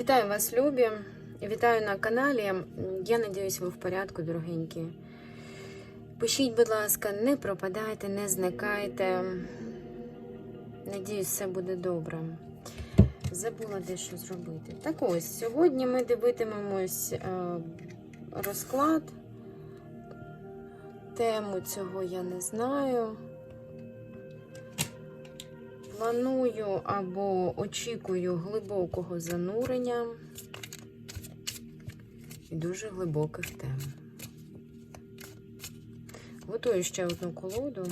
Вітаю вас, любі! Вітаю на каналі. Я надіюсь, ви в порядку, дорогенькі. Пишіть, будь ласка, не пропадайте, не зникайте. Надіюсь, все буде добре. Забула дещо зробити. Так ось, сьогодні ми дивитимемось е, розклад. Тему цього я не знаю. Планую або очікую глибокого занурення і дуже глибоких тем. Готую ще одну колоду.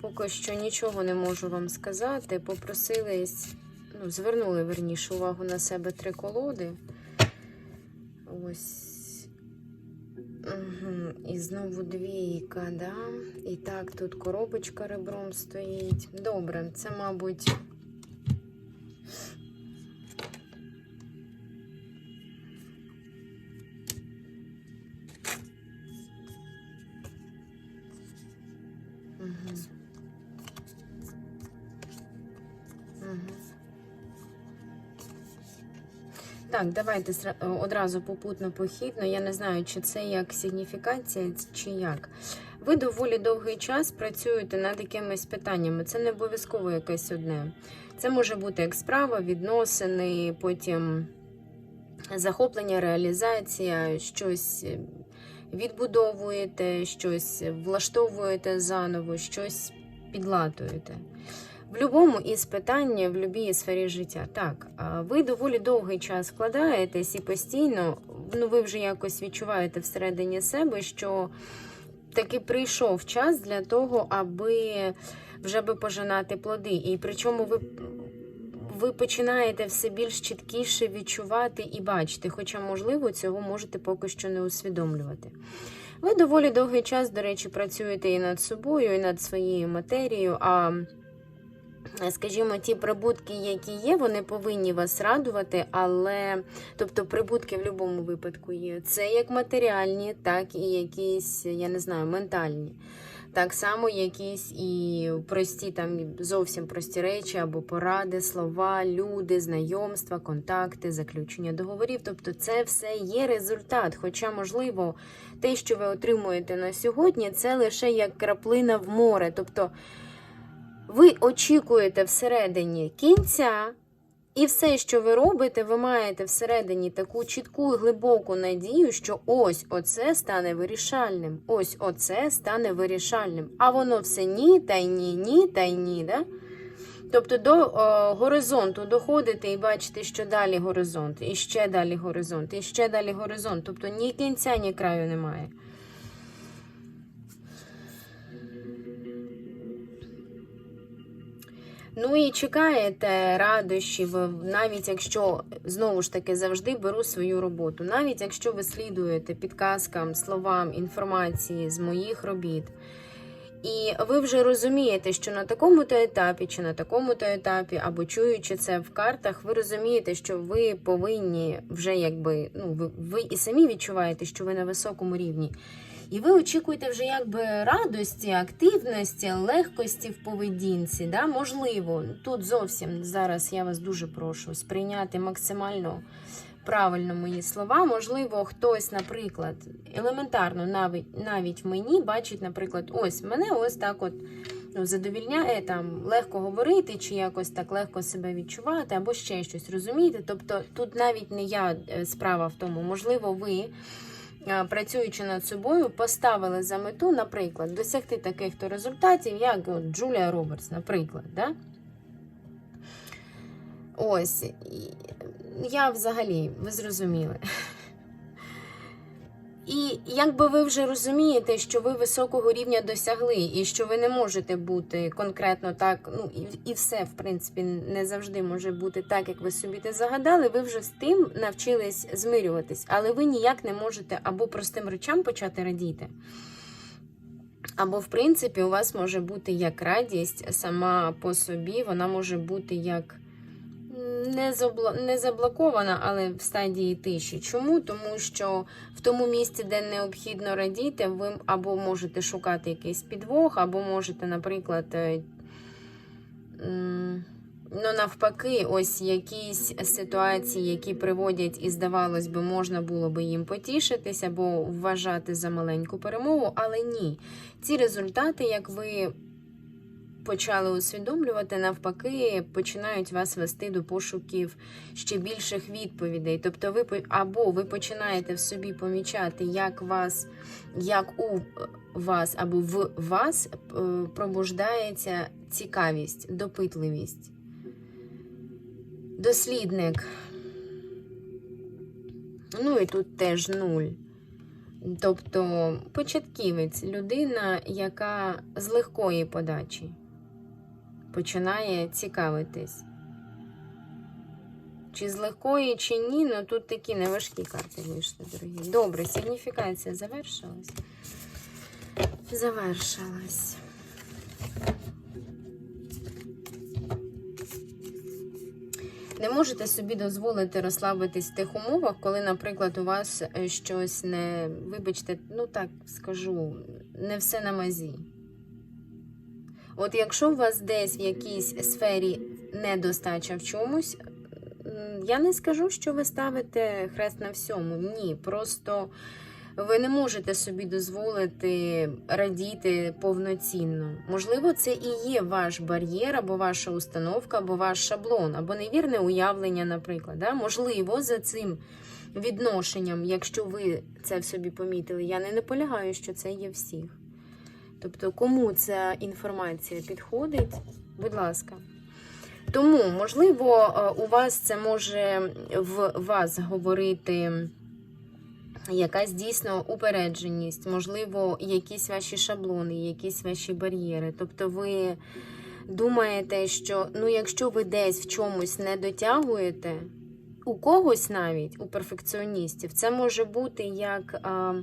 Поки що нічого не можу вам сказати. Попросились, ну, звернули верніше увагу на себе три колоди. Ось. Угу. І знову двійка, да? І так, тут коробочка ребром стоїть. Добре, це, мабуть. Так, давайте одразу попутно похідно. Я не знаю, чи це як сигніфікація, чи як. Ви доволі довгий час працюєте над якимись питаннями. Це не обов'язково якесь одне. Це може бути як справа, відносини, потім захоплення, реалізація, щось відбудовуєте, щось влаштовуєте заново, щось підлатуєте. В будь-якому із питань, в будь-якій сфері життя. Так, ви доволі довгий час вкладаєтесь і постійно, ну ви вже якось відчуваєте всередині себе, що таки прийшов час для того, аби вже би пожинати плоди. І причому ви, ви починаєте все більш чіткіше відчувати і бачити, хоча, можливо, цього можете поки що не усвідомлювати. Ви доволі довгий час, до речі, працюєте і над собою, і над своєю матерією. а Скажімо, ті прибутки, які є, вони повинні вас радувати, але тобто прибутки в будь-якому випадку є. Це як матеріальні, так і якісь, я не знаю, ментальні. Так само якісь і прості, там зовсім прості речі, або поради, слова, люди, знайомства, контакти, заключення договорів. Тобто, це все є результат. Хоча, можливо, те, що ви отримуєте на сьогодні, це лише як краплина в море. Тобто. Ви очікуєте всередині кінця, і все, що ви робите, ви маєте всередині таку чітку і глибоку надію, що ось оце стане вирішальним. Ось оце стане вирішальним. А воно все ні, та й ні, ні, та й ні. Да? Тобто до о, горизонту доходите і бачите, що далі горизонт, і ще далі горизонт, і ще далі горизонт. Тобто ні кінця, ні краю немає. Ну і чекаєте радощів, навіть якщо знову ж таки завжди беру свою роботу, навіть якщо ви слідуєте підказкам, словам, інформації з моїх робіт. І ви вже розумієте, що на такому-то етапі, чи на такому-то етапі, або чуючи це в картах, ви розумієте, що ви повинні вже якби ну ви, ви і самі відчуваєте, що ви на високому рівні. І ви очікуєте вже якби радості, активності, легкості в поведінці. Да? Можливо, тут зовсім зараз я вас дуже прошу сприйняти максимально правильно мої слова. Можливо, хтось, наприклад, елементарно навіть навіть мені бачить, наприклад, ось мене ось так от. Ну, задовільняє там легко говорити, чи якось так легко себе відчувати, або ще щось розумієте. Тобто тут навіть не я е, справа в тому, можливо, ви працюючи над собою, поставили за мету, наприклад, досягти таких то результатів, як от Джулія Робертс, наприклад. Да? Ось, я взагалі, ви зрозуміли. І якби ви вже розумієте, що ви високого рівня досягли, і що ви не можете бути конкретно так, ну і і все, в принципі, не завжди може бути так, як ви собі те загадали, ви вже з тим навчились змирюватись, але ви ніяк не можете або простим речам почати радіти. Або, в принципі, у вас може бути як радість сама по собі, вона може бути як не забла... не заблокована, але в стадії тиші. Чому? Тому що в тому місці, де необхідно радіти, ви або можете шукати якийсь підвох, або можете, наприклад, е, Ну, навпаки, ось якісь ситуації, які приводять, і здавалось би, можна було би їм потішитися або вважати за маленьку перемогу, але ні. Ці результати, як ви почали усвідомлювати, навпаки, починають вас вести до пошуків ще більших відповідей. Тобто, ви або ви починаєте в собі помічати, як вас, як у вас або в вас е, пробуждається цікавість, допитливість. Дослідник. Ну і тут теж нуль. Тобто початківець, людина, яка з легкої подачі починає цікавитись. Чи з легкої, чи ні, ну тут такі неважкі карти вийшли, дорогі. Добре, сигніфікація завершилась. Завершилась. Не можете собі дозволити розслабитись в тих умовах, коли, наприклад, у вас е, щось не, вибачте, ну так скажу, не все на мазі. От якщо у вас десь в якійсь сфері недостача в чомусь, я не скажу, що ви ставите хрест на всьому. Ні, просто ви не можете собі дозволити радіти повноцінно. Можливо, це і є ваш бар'єр, або ваша установка, або ваш шаблон, або невірне уявлення, наприклад. Да? Можливо, за цим відношенням, якщо ви це в собі помітили, я не наполягаю, що це є всіх. Тобто, кому ця інформація підходить, будь ласка. Тому, можливо, е, у вас це може в вас говорити якась дійсно упередженість, можливо, якісь ваші шаблони, якісь ваші бар'єри. Тобто ви думаєте, що ну, якщо ви десь в чомусь не дотягуєте, у когось навіть, у перфекціоністів, це може бути як а,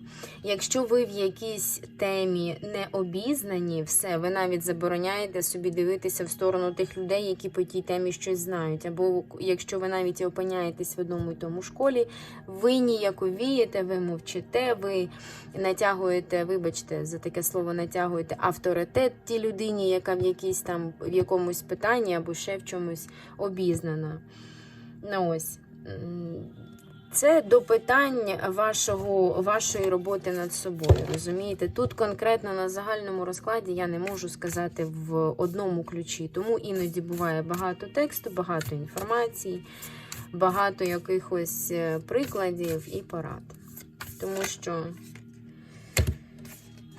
якщо ви в якійсь темі не обізнані, все, ви навіть забороняєте собі дивитися в сторону тих людей, які по тій темі щось знають. Або якщо ви навіть опиняєтесь в одному і тому школі, ви ніяковієте, ви мовчите, ви натягуєте, вибачте, за таке слово натягуєте авторитет тій людині, яка в якійсь там в якомусь питанні або ще в чомусь обізнана. Ну ось. Це до питань вашого, вашої роботи над собою. Розумієте? Тут конкретно на загальному розкладі я не можу сказати в одному ключі. Тому іноді буває багато тексту, багато інформації, багато якихось е, прикладів і порад. Тому що,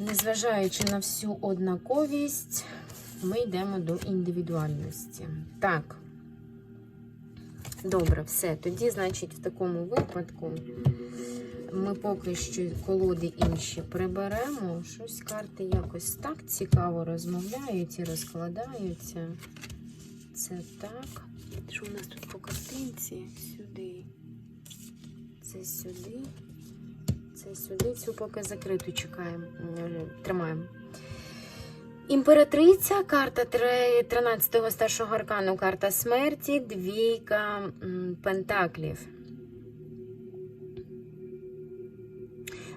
незважаючи на всю однаковість, ми йдемо до індивідуальності. Так. Добре, все. Тоді, значить, в такому випадку ми поки що колоди інші приберемо. Щось карти якось так цікаво розмовляють і розкладаються. Це так. Що у нас тут по картинці? Сюди. Це сюди. Це сюди. Цю поки закриту чекаємо. Тримаємо. Імператриця, карта 13-го старшого аркану, карта смерті, двійка пентаклів.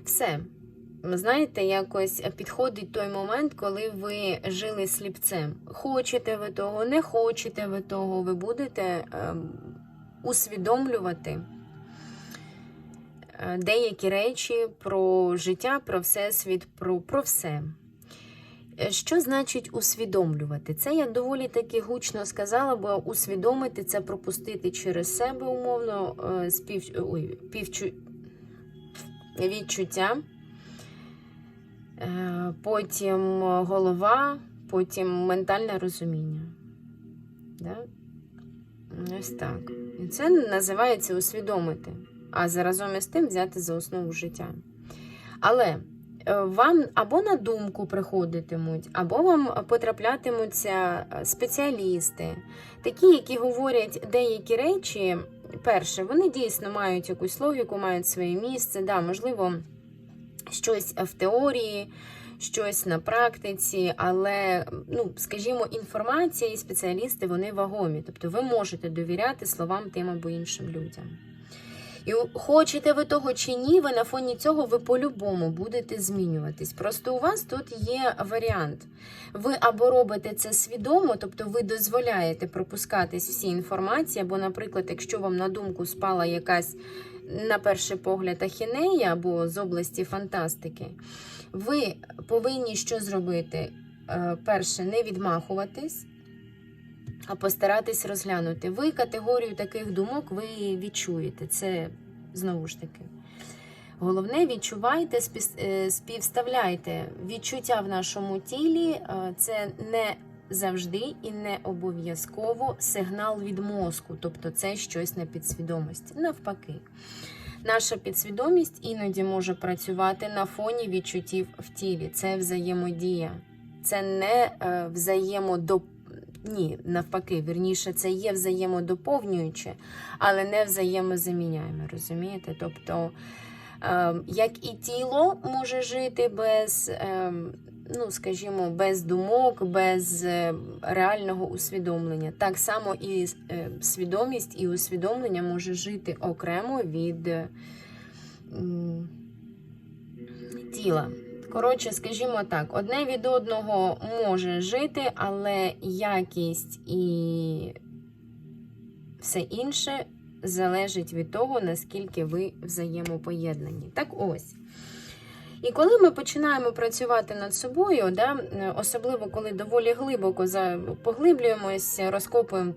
Все. Знаєте, якось підходить той момент, коли ви жили сліпцем. Хочете ви того, не хочете ви того, ви будете ем, усвідомлювати е, деякі речі про життя, про всесвіт, про, про все. Е, Що значить усвідомлювати? Це я доволі таки гучно сказала, бо усвідомити це пропустити через себе умовно е, спів... Ой, півчу... відчуття, Е, потім голова, потім ментальне розуміння. Да? Ось так. І це називається усвідомити, а заразом із тим взяти за основу життя. Але вам або на думку приходитимуть, або вам потраплятимуться е, спеціалісти, такі, які говорять деякі речі. Перше, вони дійсно мають якусь логіку, мають своє місце. Да, можливо, щось в теорії, щось на практиці, але, ну, скажімо, інформація і спеціалісти вони вагомі. Тобто ви можете довіряти словам тим або іншим людям. І хочете ви того чи ні, ви на фоні цього ви по-любому будете змінюватись. Просто у вас тут є варіант. Ви або робите це свідомо, тобто ви дозволяєте пропускатись всі інформації, або, наприклад, якщо вам на думку спала якась, на перший погляд, ахінея або з області фантастики, ви повинні що зробити? Е, Перше, не відмахуватись а постаратись розглянути. Ви категорію таких думок ви відчуєте. Це знову ж таки. Головне, відчувайте, е, співставляйте відчуття в нашому тілі. Це не завжди і не обов'язково сигнал від мозку, тобто це щось на підсвідомості. Навпаки, наша підсвідомість іноді може працювати на фоні відчуттів в тілі. Це взаємодія, це не е, взаємодоп... Ні, навпаки, вірніше, це є взаємодоповнююче, але не взаємозаміняємо, розумієте? Тобто, е, як і тіло може жити без, е, ну, скажімо, без думок, без е, реального усвідомлення, так само і е, свідомість і усвідомлення може жити окремо від тіла. Коротше, скажімо так, одне від одного може жити, але якість і все інше залежить від того, наскільки ви взаємопоєднані. Так ось. І коли ми починаємо працювати над собою, да, особливо коли доволі глибоко поглиблюємося, розкопуємо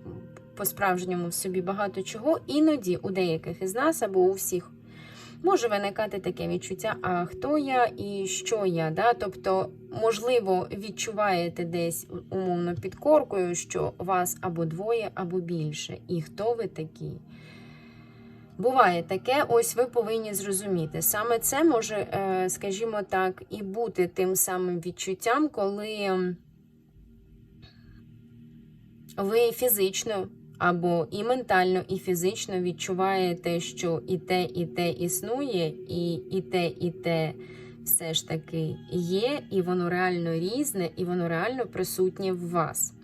по-справжньому в собі багато чого, іноді у деяких із нас або у всіх може виникати таке відчуття, а хто я і що я. Да? Тобто, можливо, відчуваєте десь умовно під коркою, що вас або двоє, або більше. І хто ви такі? Буває таке, ось ви повинні зрозуміти. Саме це може, е, скажімо так, і бути тим самим відчуттям, коли ви фізично або і ментально, і фізично відчуваєте, що і те, і те існує, і, і те, і те все ж таки є, і воно реально різне, і воно реально присутнє в вас.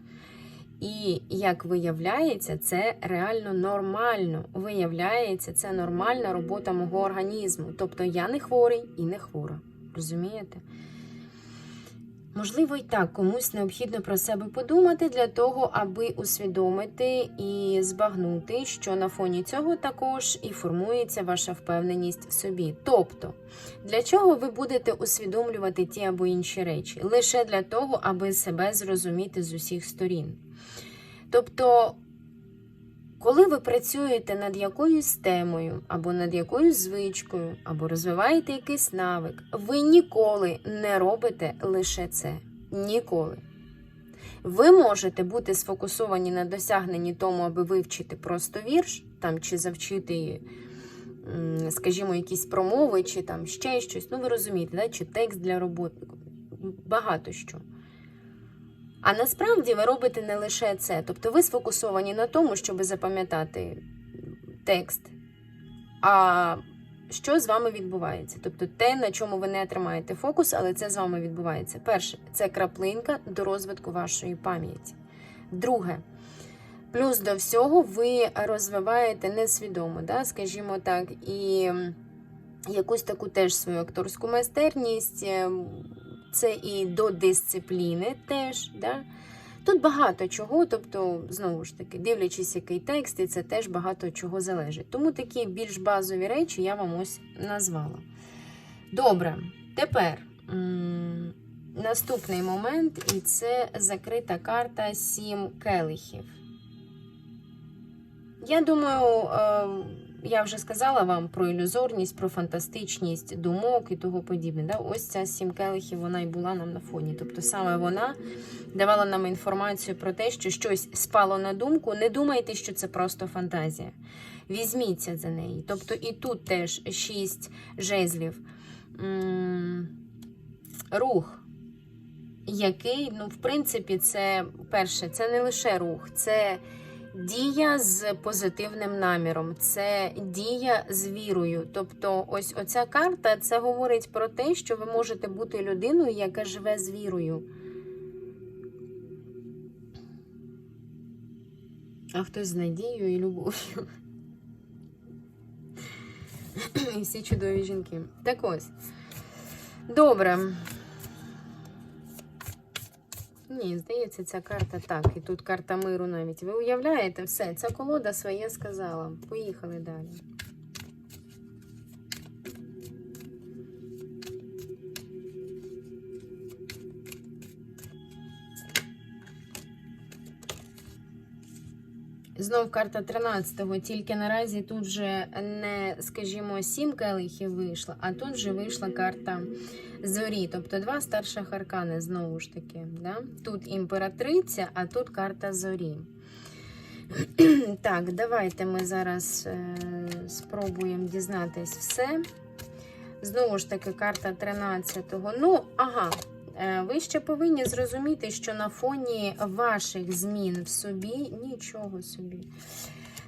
І як виявляється, це реально нормально. Виявляється, це нормальна робота мого організму. Тобто я не хворий і не хвора. Розумієте? Можливо, і так комусь необхідно про себе подумати для того, аби усвідомити і збагнути, що на фоні цього також і формується ваша впевненість в собі. Тобто, для чого ви будете усвідомлювати ті або інші речі? Лише для того, аби себе зрозуміти з усіх сторін. Тобто, коли ви працюєте над якоюсь темою, або над якоюсь звичкою, або розвиваєте якийсь навик, ви ніколи не робите лише це. Ніколи. Ви можете бути сфокусовані на досягненні тому, аби вивчити просто вірш, там, чи завчити, скажімо, якісь промови, чи там ще щось. Ну, ви розумієте, да? чи текст для роботи. Багато що. А насправді ви робите не лише це. Тобто ви сфокусовані на тому, щоб запам'ятати текст. А що з вами відбувається? Тобто те, на чому ви не тримаєте фокус, але це з вами відбувається. Перше, це краплинка до розвитку вашої пам'яті. Друге, плюс до всього, ви розвиваєте несвідомо, да, скажімо так, і якусь таку теж свою акторську майстерність. Це і до дисципліни теж. Да? Тут багато чого, тобто, знову ж таки, дивлячись, який текст, і це теж багато чого залежить. Тому такі більш базові речі я вам ось назвала. Добре, тепер м, наступний момент, і це закрита карта сім келихів. Я думаю, е, я вже сказала вам про ілюзорність, про фантастичність думок і того подібне. Да? Ось ця сім келихів, вона і була нам на фоні. Тобто саме вона давала нам інформацію про те, що щось спало на думку. Не думайте, що це просто фантазія. Візьміться за неї. Тобто і тут теж шість жезлів. Рух. Який, ну, в принципі, це перше, це не лише рух, це Дія з позитивним наміром, це дія з вірою. Тобто, ось оця карта це говорить про те, що ви можете бути людиною, яка живе з вірою. А хтось з надією і любов'ю. І всі чудові жінки. Так ось. Добре. Ні, здається, ця карта так. І тут карта миру навіть. Ви уявляєте все, ця колода своє сказала. Поїхали далі. Знов карта 13-го, тільки наразі тут вже не, скажімо, сім келихів вийшла, а тут вже вийшла карта зорі, тобто два старших аркани, знову ж таки. Да? Тут імператриця, а тут карта зорі. Так, давайте ми зараз е, спробуємо дізнатись все. Знову ж таки, карта 13-го. Ну, ага. Е, Ви ще повинні зрозуміти, що на фоні ваших змін в собі нічого собі.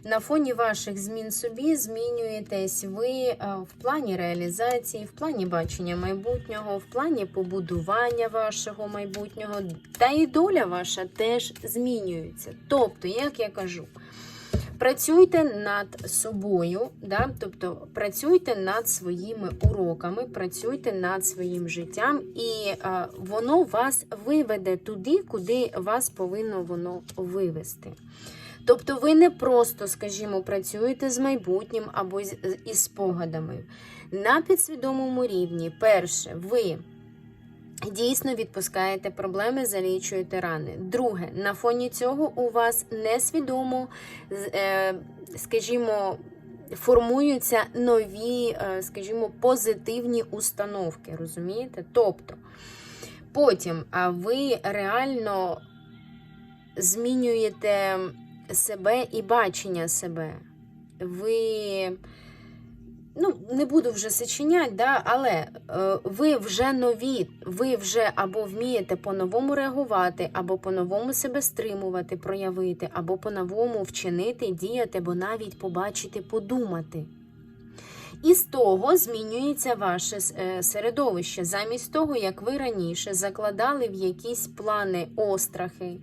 На фоні ваших змін собі змінюєтесь ви е, в плані реалізації, в плані бачення майбутнього, в плані побудування вашого майбутнього, та і доля ваша теж змінюється. Тобто, як я кажу, Працюйте над собою, да? тобто працюйте над своїми уроками, працюйте над своїм життям, і е, воно вас виведе туди, куди вас повинно воно вивести. Тобто ви не просто, скажімо, працюєте з майбутнім або із спогадами. На підсвідомому рівні, перше, ви дійсно відпускаєте проблеми, залічуєте рани. Друге, на фоні цього у вас несвідомо, е, скажімо, формуються нові, е, скажімо, позитивні установки. Розумієте? Тобто, потім а ви реально змінюєте себе і бачення себе. Ви ну, не буду вже сочиняти, да, але е, ви вже нові, ви вже або вмієте по-новому реагувати, або по-новому себе стримувати, проявити, або по-новому вчинити, діяти, або навіть побачити, подумати. І з того змінюється ваше е, середовище. Замість того, як ви раніше закладали в якісь плани острахи,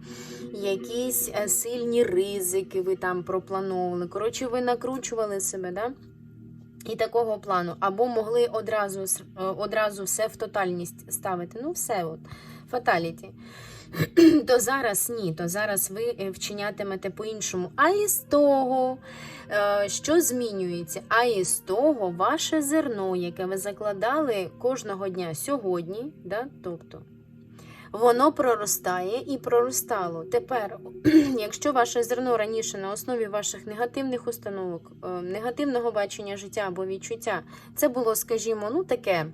якісь е, сильні ризики, ви там проплановували. Коротше, ви накручували себе, да? І такого плану, або могли одразу е, одразу все в тотальність ставити. Ну, все, от, фаталіті. То зараз ні, то зараз ви е, вчинятимете по-іншому. А із того, е, що змінюється? А із того, ваше зерно, яке ви закладали кожного дня сьогодні, да? тобто воно проростає і проростало. Тепер, якщо ваше зерно раніше на основі ваших негативних установок, е, негативного бачення життя або відчуття, це було, скажімо, ну таке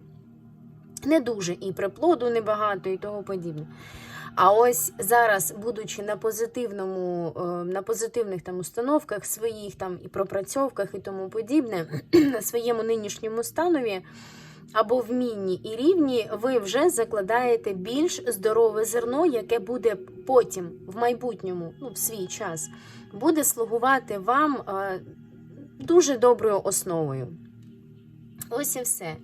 не дуже і приплоду небагато, і того подібне. А ось зараз, будучи на позитивному, е, на позитивних там установках своїх там і пропрацьовках і тому подібне, на своєму нинішньому станові або вмінні і рівні, ви вже закладаєте більш здорове зерно, яке буде потім, в майбутньому, ну, в свій час, буде слугувати вам е, дуже доброю основою. Ось і все.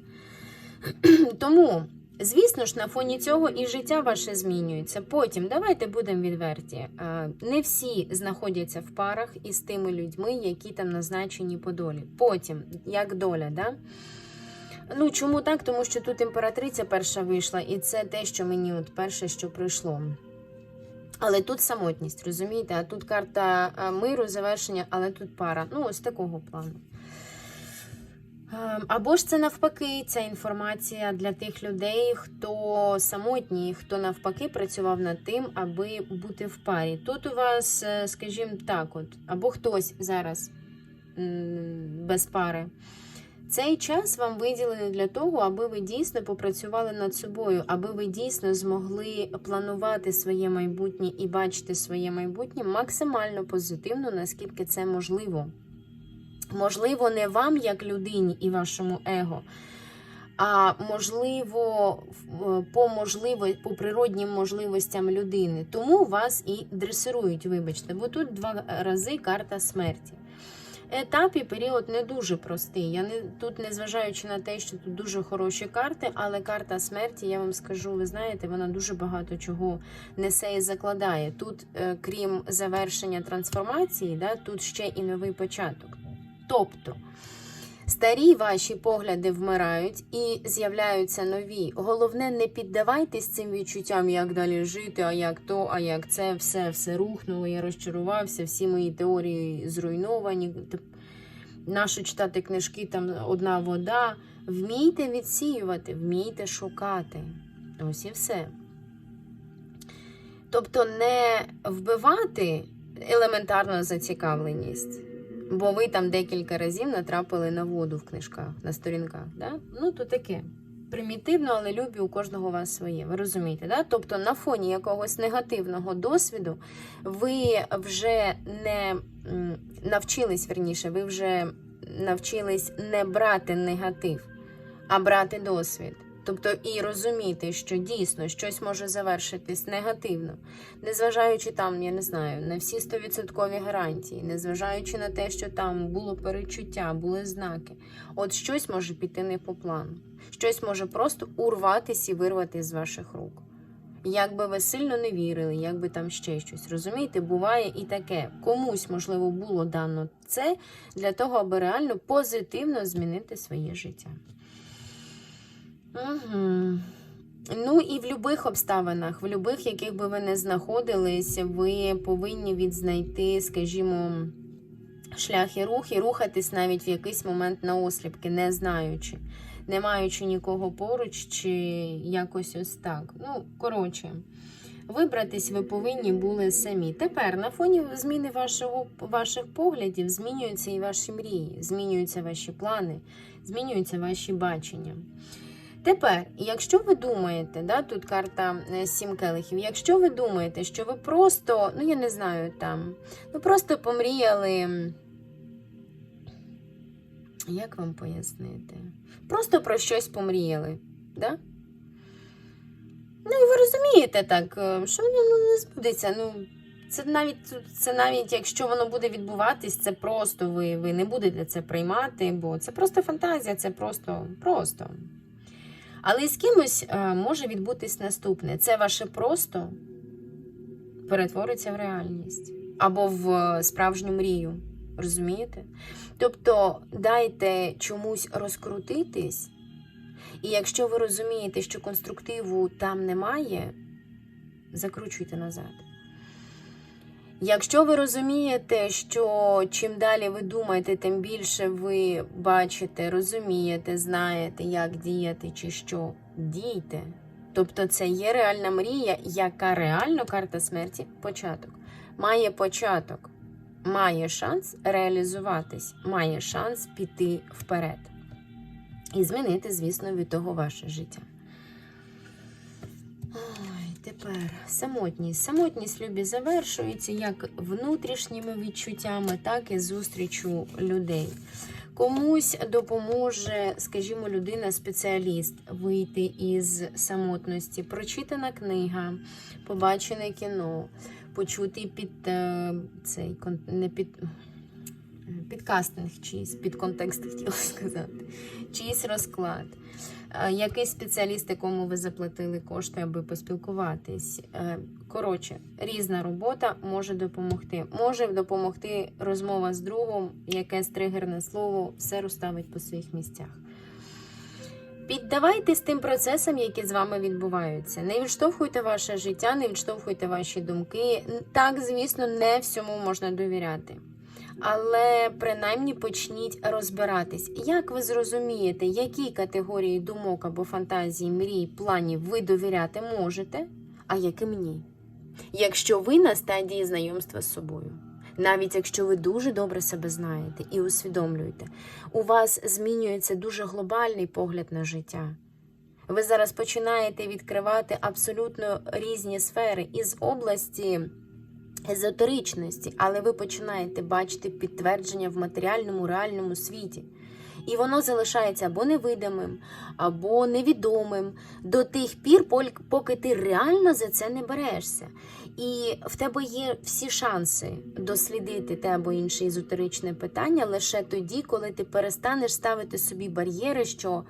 Тому, звісно ж, на фоні цього і життя ваше змінюється. Потім, давайте будемо відверті. е, Не всі знаходяться в парах із тими людьми, які там назначені по долі. Потім, як доля, да? Ну, чому так? Тому що тут імператриця перша вийшла, і це те, що мені от перше, що прийшло. Але тут самотність, розумієте? А тут карта миру, завершення, але тут пара. Ну, ось такого плану. Ем, Або ж це навпаки, ця інформація для тих людей, хто самотній, хто навпаки працював над тим, аби бути в парі. Тут у вас, е, скажімо так, от, або хтось зараз без пари. Цей час вам виділили для того, аби ви дійсно попрацювали над собою, аби ви дійсно змогли планувати своє майбутнє і бачити своє майбутнє максимально позитивно, наскільки це можливо. Можливо, не вам, як людині і вашому его, а можливо, по можливо, по природнім можливостям людини. Тому вас і дресирують, вибачте, бо тут два рази карта смерті. Етап і період не дуже простий. Я не тут, незважаючи на те, що тут дуже хороші карти, але карта смерті, я вам скажу, ви знаєте, вона дуже багато чого несе і закладає. Тут, е, крім завершення трансформації, да, тут ще і новий початок. Тобто, Старі ваші погляди вмирають і з'являються нові. Головне, не піддавайтесь цим відчуттям, як далі жити, а як то, а як це, все, все рухнуло, я розчарувався, всі мої теорії зруйновані. Нащо читати книжки, там одна вода. Вмійте відсіювати, вмійте шукати. Ось і все. Тобто не вбивати елементарну зацікавленість, бо ви там декілька разів натрапили на воду в книжках, на сторінках. Да? Ну, то таке. Примітивно, але любі у кожного у вас своє. Ви розумієте, да? Тобто на фоні якогось негативного досвіду ви вже не навчились, верніше, ви вже навчились не брати негатив, а брати досвід. Тобто і розуміти, що дійсно щось може завершитись негативно, незважаючи там, я не знаю, на всі 100% гарантії, незважаючи на те, що там було перечуття, були знаки. От щось може піти не по плану, щось може просто урватися і вирвати з ваших рук. Як би ви сильно не вірили, як би там ще щось. Розумієте, буває і таке. Комусь, можливо, було дано це для того, аби реально позитивно змінити своє життя. Угу. Ну і в будь-яких обставинах, в будь-яких, яких би ви не знаходились, ви повинні відзнайти, скажімо, шлях і рух, і рухатись навіть в якийсь момент на осліпки, не знаючи, не маючи нікого поруч, чи якось ось так. Ну, коротше, вибратись ви повинні були самі. Тепер на фоні зміни вашого, ваших поглядів змінюються і ваші мрії, змінюються ваші плани, змінюються ваші бачення. Тепер, якщо ви думаєте, да, тут карта е, сім келихів, якщо ви думаєте, що ви просто, ну я не знаю там, ну просто помріяли. Як вам пояснити? Просто про щось помріяли, да? Ну, ви розумієте так, е, що воно ну, не збудеться. Ну, це навіть, це навіть якщо воно буде відбуватись, це просто ви, ви не будете це приймати, бо це просто фантазія, це просто, просто. Але з кимось е, може відбутись наступне. Це ваше просто перетвориться в реальність або в е, справжню мрію. Розумієте? Тобто дайте чомусь розкрутитись, і якщо ви розумієте, що конструктиву там немає, закручуйте назад. Якщо ви розумієте, що чим далі ви думаєте, тим більше ви бачите, розумієте, знаєте, як діяти чи що, дійте. Тобто це є реальна мрія, яка реально карта смерті початок. Має початок, має шанс реалізуватись, має шанс піти вперед. І змінити, звісно, від того ваше життя. Тепер самотність. Самотність любі завершується як внутрішніми відчуттями, так і зустрічю людей. Комусь допоможе, скажімо, людина-спеціаліст вийти із самотності, прочитана книга, побачене кіно, почути під е, цей не під. Підкастинг чийсь, під контекст хотіла сказати, чийсь розклад, Е, якийсь спеціаліст, якому ви заплатили кошти, аби поспілкуватись. Е, Коротше, різна робота може допомогти. Може допомогти розмова з другом, якесь тригерне слово, все розставить по своїх місцях. Піддавайтесь тим процесам, які з вами відбуваються. Не відштовхуйте ваше життя, не відштовхуйте ваші думки. Так, звісно, не всьому можна довіряти. Але принаймні почніть розбиратись, як ви зрозумієте, якій категорії думок або фантазій, мрій, планів ви довіряти можете, а яким ні. Якщо ви на стадії знайомства з собою, навіть якщо ви дуже добре себе знаєте і усвідомлюєте, у вас змінюється дуже глобальний погляд на життя. Ви зараз починаєте відкривати абсолютно різні сфери із області езотеричності, але ви починаєте бачити підтвердження в матеріальному реальному світі. І воно залишається або невидимим, або невідомим до тих пір, поки ти реально за це не берешся. І в тебе є всі шанси дослідити те або інше езотеричне питання лише тоді, коли ти перестанеш ставити собі бар'єри, що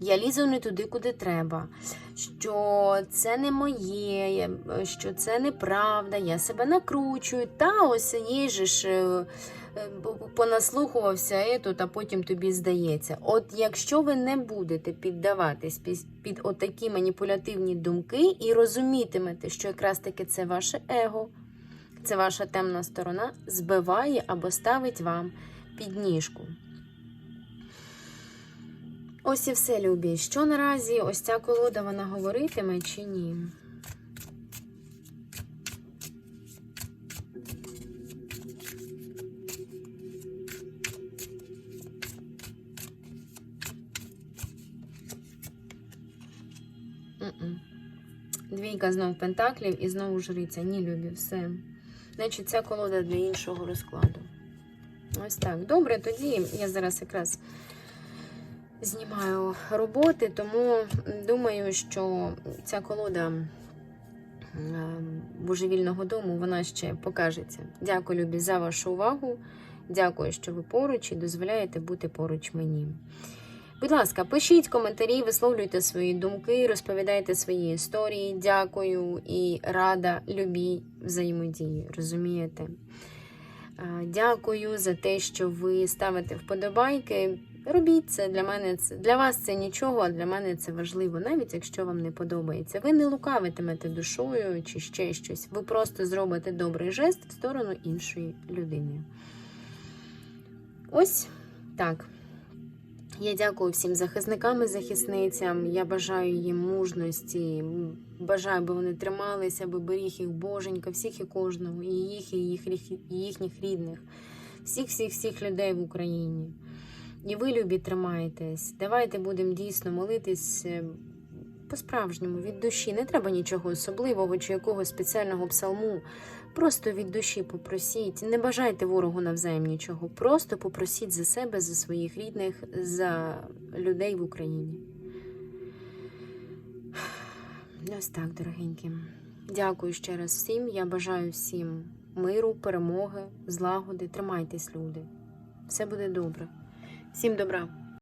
я лізу не туди, куди треба, що це не моє, що це неправда, я себе накручую. Та ось є ж е, понаслухувався етут, а потім тобі здається. От якщо ви не будете піддаватись під, під отакі маніпулятивні думки і розумітимете, що якраз таки це ваше его, це ваша темна сторона, збиває або ставить вам підніжку. Ось і все, любі. Що наразі ось ця колода вона говоритиме чи ні? Двійка знов пентаклів і знову жриця. Ні, любі, все. Значить, ця колода для іншого розкладу. Ось так. Добре, тоді я зараз якраз знімаю роботи, тому думаю, що ця колода божевільного дому вона ще покажеться. Дякую, любі, за вашу увагу. Дякую, що ви поруч і дозволяєте бути поруч мені. Будь ласка, пишіть коментарі, висловлюйте свої думки, розповідайте свої історії. Дякую і рада любій взаємодії. Розумієте? Дякую за те, що ви ставите вподобайки. Робіть це для мене це для вас це нічого, а для мене це важливо, навіть якщо вам не подобається. Ви не лукавитимете душою чи ще щось. Ви просто зробите добрий жест в сторону іншої людини. Ось так. Я дякую всім захисникам і захисницям. Я бажаю їм мужності. Бажаю, аби вони трималися, аби беріг їх Боженька, всіх і кожного, і їх, і їх, і їхніх рідних, всіх, всіх, всіх людей в Україні. І ви, любі, тримайтесь. Давайте будемо дійсно молитись е, по-справжньому, від душі. Не треба нічого особливого чи якогось спеціального псалму. Просто від душі попросіть. Не бажайте ворогу навзаєм нічого. Просто попросіть за себе, за своїх рідних, за людей в Україні. Ось так, дорогенькі. Дякую ще раз всім. Я бажаю всім миру, перемоги, злагоди. Тримайтесь, люди. Все буде добре. Всім добра.